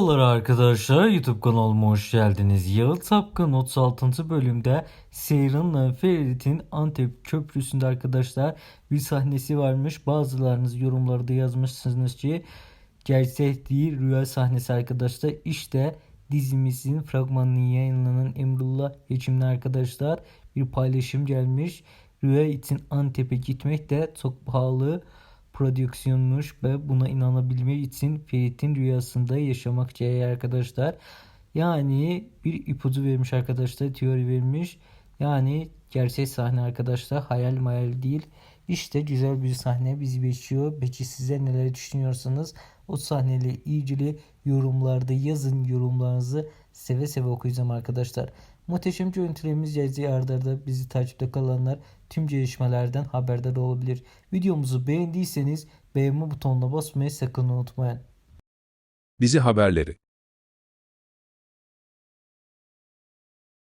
Merhabalar arkadaşlar YouTube kanalıma hoş geldiniz. Yalı Tapkın 36. bölümde Seyran'la Ferit'in Antep Köprüsü'nde arkadaşlar bir sahnesi varmış. Bazılarınız yorumlarda yazmışsınız ki gerçek değil rüya sahnesi arkadaşlar. İşte dizimizin fragmanını yayınlanan Emrullah Hekim'le arkadaşlar bir paylaşım gelmiş. Rüya için Antep'e gitmek de çok pahalı prodüksiyonmuş ve buna inanabilmek için Ferit'in rüyasında yaşamak arkadaşlar. Yani bir ipucu vermiş arkadaşlar, teori vermiş. Yani gerçek sahne arkadaşlar, hayal mayal değil. İşte güzel bir sahne bizi bekliyor. Peki size neler düşünüyorsanız o sahneyle ilgili yorumlarda yazın yorumlarınızı seve seve okuyacağım arkadaşlar. Muhteşem görüntülerimiz geleceği arda arda bizi takipte kalanlar tüm gelişmelerden haberdar olabilir. Videomuzu beğendiyseniz beğenme butonuna basmayı sakın unutmayın. Dizi haberleri